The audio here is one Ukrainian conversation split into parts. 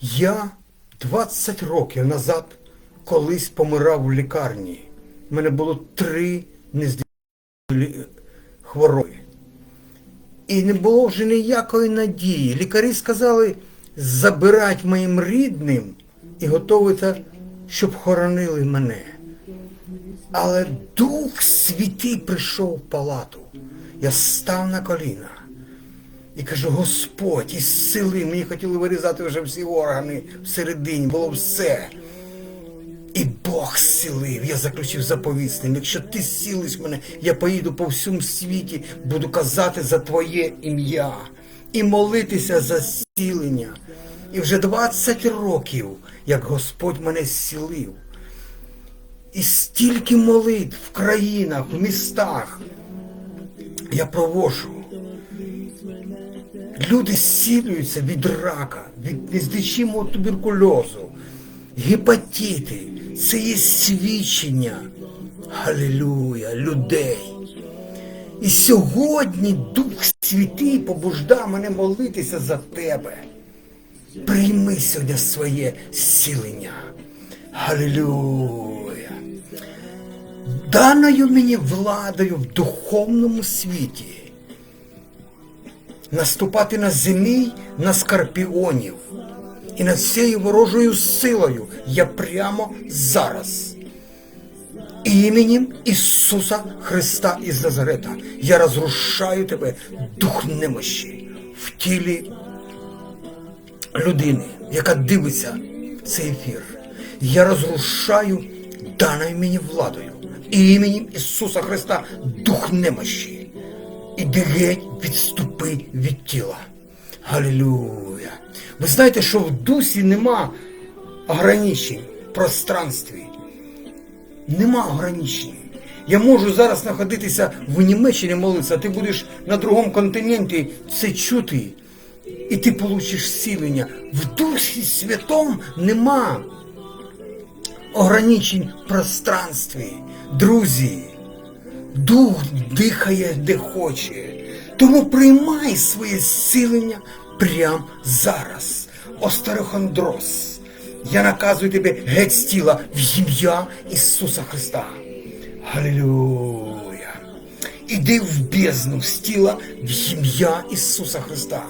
Я 20 років назад колись помирав в лікарні. У мене було три нездійснені хвороби. І не було вже ніякої надії. Лікарі сказали забирати моїм рідним і готувати, щоб хоронили мене. Але Дух Святий прийшов в палату. Я став на коліна і кажу, Господь, із сили, мені хотіли вирізати вже всі органи всередині, було все. І Бог зцілив, я заключив заповіт. Якщо ти зцілиш мене, я поїду по всьому світі, буду казати за твоє ім'я і молитися за зцілення. І вже 20 років, як Господь мене зцілив. І стільки молитв в країнах, в містах я провожу. Люди зцілюються від рака, від нездичимого туберкульозу, гепатити. Це є свідчення. Халілюя, людей. І сьогодні Дух Святий побуждав мене молитися за тебе. Прийми сьогодні своє зцілення. Халілюя. Даною мені владою в духовному світі наступати на землі на скорпіонів і над всією ворожою силою я прямо зараз. Іменем Ісуса Христа із Назарета я розрушаю тебе, дух немощі в тілі людини, яка дивиться цей ефір. Я розрушаю даною мені владою іменем Ісуса Христа дух немощі. Іди геть, відступи від тіла. Галілюя. Ви знаєте, що в дусі нема ограничень в пространстві. Нема ограничень. Я можу зараз знаходитися в Німеччині молитися, а ти будеш на другому континенті це чути. І ти получиш зцілення. В Дусі Святом нема ограничень в пространстві. Друзі, дух дихає де хоче. Тому приймай своє зцілення прямо зараз. Остерохондроз. Я наказую тебе геть з тіла в ім'я Ісуса Христа. Халілюя. Іди в бездну з тіла в ім'я Ісуса Христа.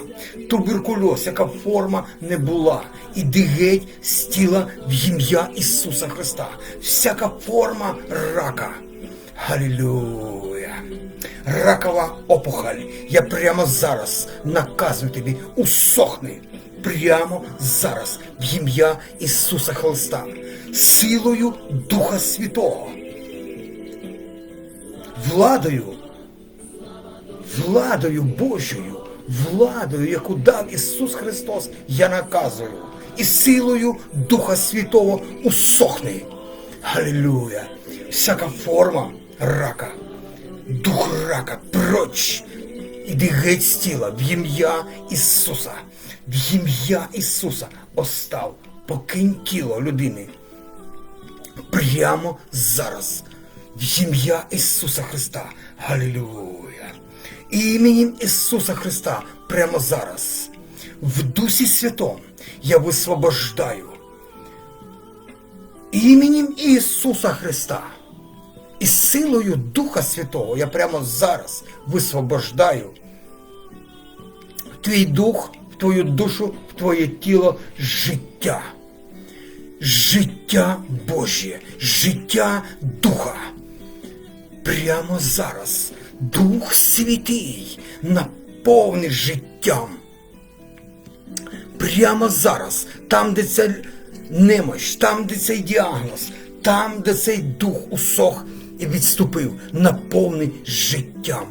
Туберкульоз, яка форма не була. Іди геть з тіла в ім'я Ісуса Христа. Всяка форма рака. Халілюя. Ракова опухоль. Я прямо зараз наказую тобі усохни. Прямо зараз в ім'я Ісуса Христа. Силою Духа Святого. Владою владою Божою, владою, яку дав Ісус Христос, я наказую, і силою Духа Святого усохни. Халілюя! Всяка форма рака, дух рака, проч. Іди геть з тіла в ім'я Ісуса, в ім'я Ісуса остав, покинь тіло людини. Прямо зараз. В ім'я Ісуса Христа. Галілюя. Іменем Ісуса Христа прямо зараз. В Дусі Святом я висвобождаю. Іменем Ісуса Христа. І силою Духа Святого я прямо зараз висвобождаю твій дух, в твою душу, в твоє тіло життя. Життя Божє, життя Духа. Прямо зараз Дух Святий наповнить життям. Прямо зараз, там, де ця немощ, там, де цей діагноз, там, де цей дух усох і відступив, наповни життям.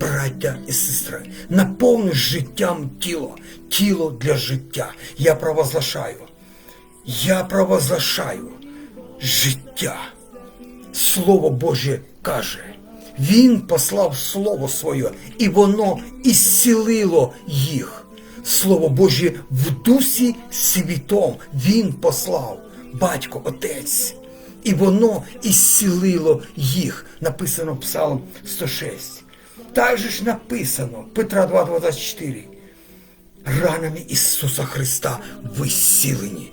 Браття і сестри, наповни життям тіло, тіло для життя. Я провозглашаю. Я провозглашаю життя. Слово Боже каже, Він послав Слово Своє, і воно ісцілило їх. Слово Боже в дусі світом Він послав, батько, отець. І воно ісцілило їх. Написано Псалом 106. Так же ж написано, Петра 2,24. ранами Ісуса Христа ви зцілені.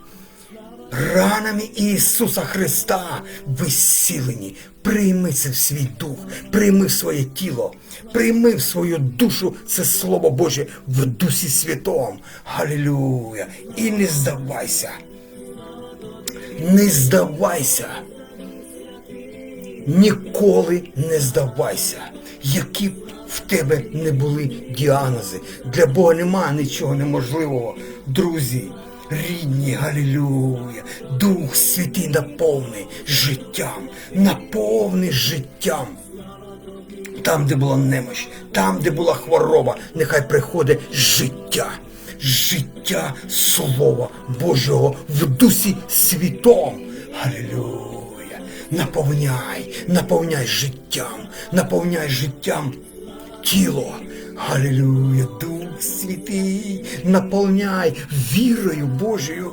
Ранами Ісуса Христа ви зцілені. Прийми це в свій дух, прийми в своє тіло, прийми в свою душу це Слово Боже в Дусі Святом. Галілюя! І не здавайся. Не здавайся. Ніколи не здавайся, які б в тебе не були діагнози. Для Бога нема нічого неможливого. Друзі, рідні, галілюя, Дух Святий наповни життям, наповни життям. Там, де була немощ, там, де була хвороба, нехай приходить життя. Життя Слова Божого в Дусі Святом. Алілюя! Наповняй, наповняй життям, наповняй життям тіло. Алілюя, Дух Святий, наповняй вірою Божою.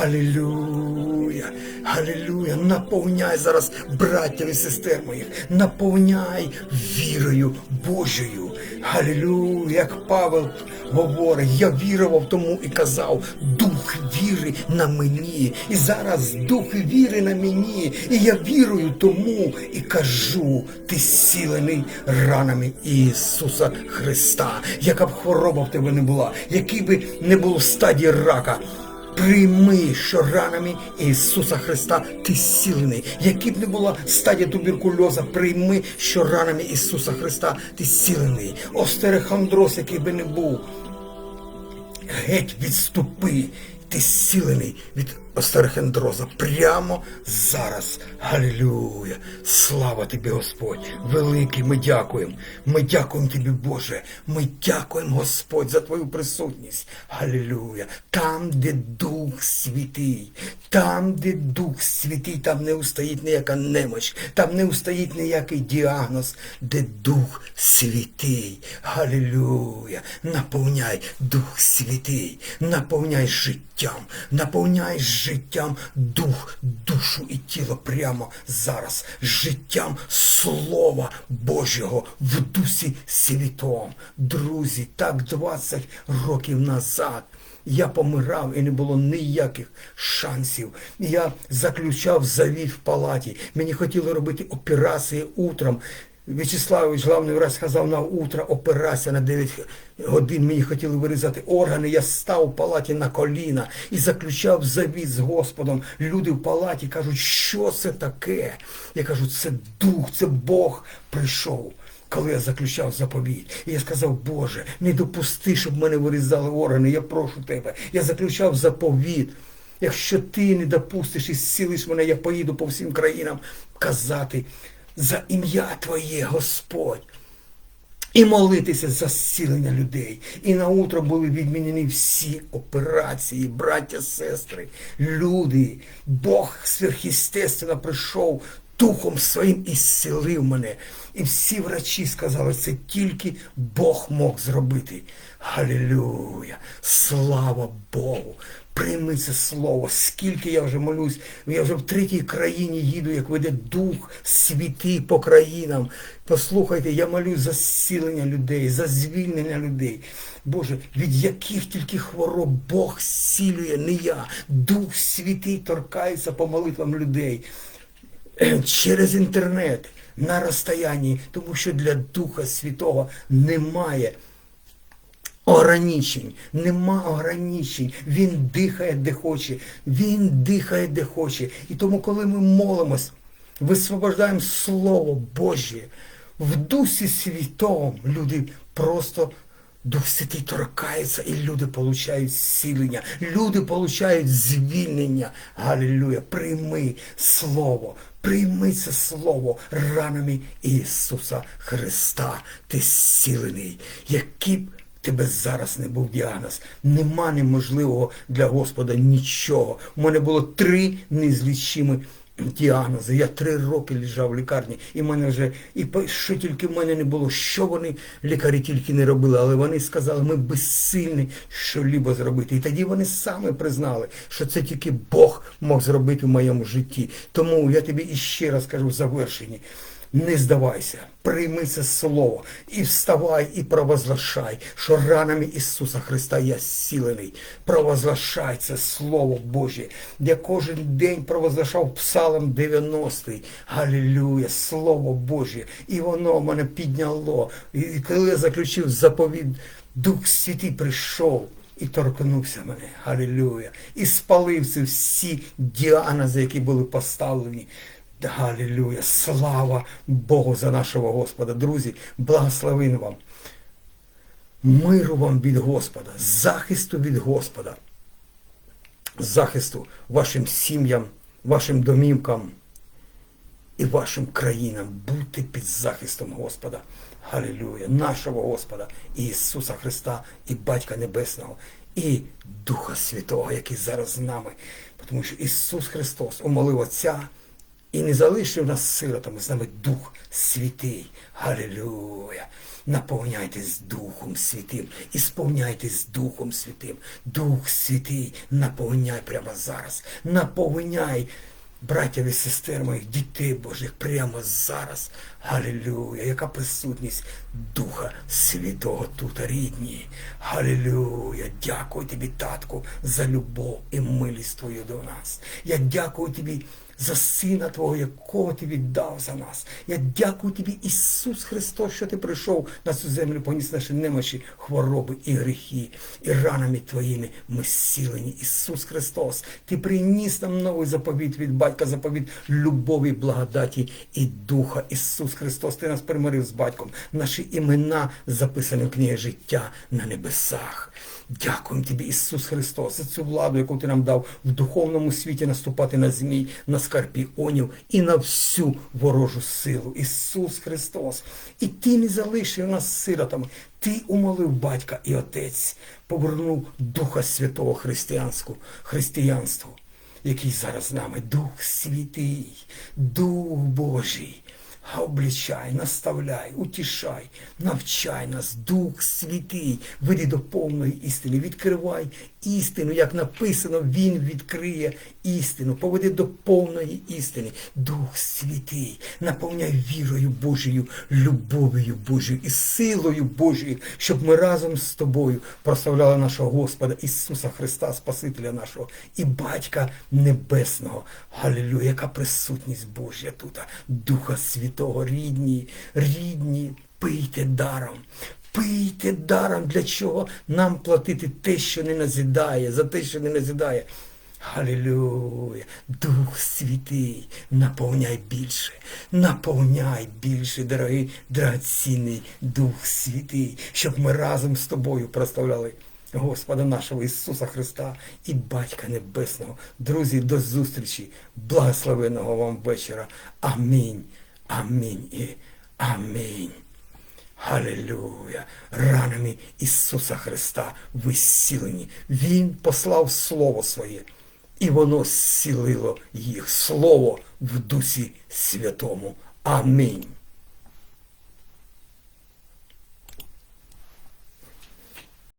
Алілюя, Алілюя, наповняй зараз братів і сестер моїх, наповняй вірою Божою. Алілюя, як Павел говорить, я вірував тому і казав, дух віри на мені. І зараз дух віри на мені. І я вірую тому і кажу, ти зцілений ранами Ісуса Христа. Яка б хвороба в тебе не була, який би не було стадії рака. Прийми, що ранами Ісуса Христа ти зцілений. Які б не була стадія туберкульоза, прийми, що ранами Ісуса Христа ти сілений. Остерехондроз, який би не був. Геть відступи, ти сілений від остерохондроза прямо зараз. Галілюя! Слава тобі, Господь! Великий, ми дякуємо. Ми дякуємо тобі, Боже. Ми дякуємо, Господь, за твою присутність. Галілюя! Там, де Дух Святий, там, де Дух Святий, там не устоїть ніяка немощ, там не устоїть ніякий діагноз, де Дух Святий. Галілюя! Наповняй Дух Святий, наповняй життям, наповняй життям дух, душу і тіло прямо зараз, життям Слова Божого в Дусі Святом. Друзі, так 20 років назад. Я помирав і не було ніяких шансів. Я заключав завіт в палаті. Мені хотіли робити операції утром. В'ячеславович главний раз сказав на утро операція на 9 годин. Мені хотіли вирізати органи. Я став у палаті на коліна і заключав завіт з Господом. Люди в палаті кажуть, що це таке? Я кажу, це дух, це Бог прийшов. Коли я заключав заповідь, і я сказав, Боже, не допусти, щоб мене вирізали органи. Я прошу тебе. Я заключав заповідь. Якщо ти не допустиш і зцілиш мене, я поїду по всім країнам казати за ім'я Твоє, Господь. І молитися за зцілення людей. І на утро були відмінені всі операції, браття, сестри, люди. Бог сверхістественно прийшов духом своїм і мене. І всі врачі сказали, це тільки Бог мог зробити. Галілюя! Слава Богу! Прийми це слово, скільки я вже молюсь, я вже в третій країні їду, як веде Дух Святий по країнам. Послухайте, я молюсь за зцілення людей, за звільнення людей. Боже, від яких тільки хвороб Бог зцілює, не я. Дух Святий торкається по молитвам людей через інтернет на розстоянні, тому що для Духа Святого немає ограничень, нема ограничень. Він дихає де хоче, він дихає де хоче. І тому, коли ми молимось, висвобождаємо Слово Боже, в Дусі Святому люди просто Дух Святий торкається, і люди получають зцілення, люди получають звільнення. Галілюя! Прийми Слово, прийми це Слово ранами Ісуса Христа. Ти зцілений, який б тебе зараз не був діагноз. Нема неможливого для Господа нічого. У мене було три незлічимі діагнози. Я три роки лежав в лікарні, і мене вже, і що тільки в мене не було, що вони лікарі тільки не робили, але вони сказали, ми безсильні що-либо зробити. І тоді вони саме признали, що це тільки Бог мог зробити в моєму житті. Тому я тобі іще раз кажу в завершенні. Не здавайся, прийми це слово і вставай і провозглашай, що ранами Ісуса Христа я зцілений. Провозглашай це Слово Боже. Я кожен день провозглашав Псалом 90. Галілюя, Слово Боже. І воно мене підняло. І коли я заключив заповідь, Дух Святий прийшов. І торкнувся мене, Галілюя, і спалив ці всі діанози, які були поставлені. Галілюя, слава Богу за нашого Господа. Друзі, благословин вам. Миру вам від Господа, захисту від Господа, захисту вашим сім'ям, вашим домівкам і вашим країнам. Будьте під захистом Господа. Галілюя, нашого Господа, Ісуса Христа, і Батька Небесного, і Духа Святого, який зараз з нами. Тому що Ісус Христос умолив Отця і не залишив нас сиротами, з нами Дух Святий. Галілюя! Наповняйтесь Духом Святим і сповняйтесь Духом Святим. Дух Святий, наповняй прямо зараз. Наповняй братів і сестер моїх, дітей Божих, прямо зараз. Галілюя! Яка присутність Духа Святого тут, рідні. Галілюя! Дякую тобі, татку, за любов і милість твою до нас. Я дякую тобі за Сина Твого, якого Ти віддав за нас. Я дякую Тобі, Ісус Христос, що Ти прийшов на цю землю, поніс наші немощі, хвороби і гріхи, і ранами Твоїми ми зцілені. Ісус Христос, Ти приніс нам новий заповіт від Батька, заповіт любові, благодаті і Духа. Ісус Христос, Ти нас примирив з Батьком. Наші імена записані в книгі життя на небесах. Дякуємо тобі, Ісус Христос, за цю владу, яку ти нам дав в духовному світі наступати на змій, на скорпіонів і на всю ворожу силу. Ісус Христос. І ти не залишив нас сиротами. Ти умолив батька і отець, повернув Духа Святого християнську, християнству, який зараз з нами, Дух Святий, Дух Божий. Облічай, наставляй, утішай, навчай нас, Дух Святий, веди до повної істини, відкривай істину, як написано, Він відкриє істину, поведи до повної істини. Дух Святий, наповняй вірою Божою, любов'ю Божою і силою Божою, щоб ми разом з тобою прославляли нашого Господа Ісуса Христа, Спасителя нашого і Батька Небесного. Галілюя, яка присутність Божя тут, Духа Святого, рідні, рідні, пийте даром. Пийте даром, для чого нам платити те, що не назидає, за те, що не назидає. Халілюя, Дух Святий, наповняй більше, наповняй більше, дорогий, драгоцінний Дух Святий, щоб ми разом з тобою прославляли Господа нашого Ісуса Христа і Батька Небесного. Друзі, до зустрічі, благословеного вам вечора. Амінь. Амінь і амінь. Галилюя! Ранами Ісуса Христа ви зцілені. Він послав Слово Своє, і воно зцілило їх. Слово в Дусі Святому. Амінь.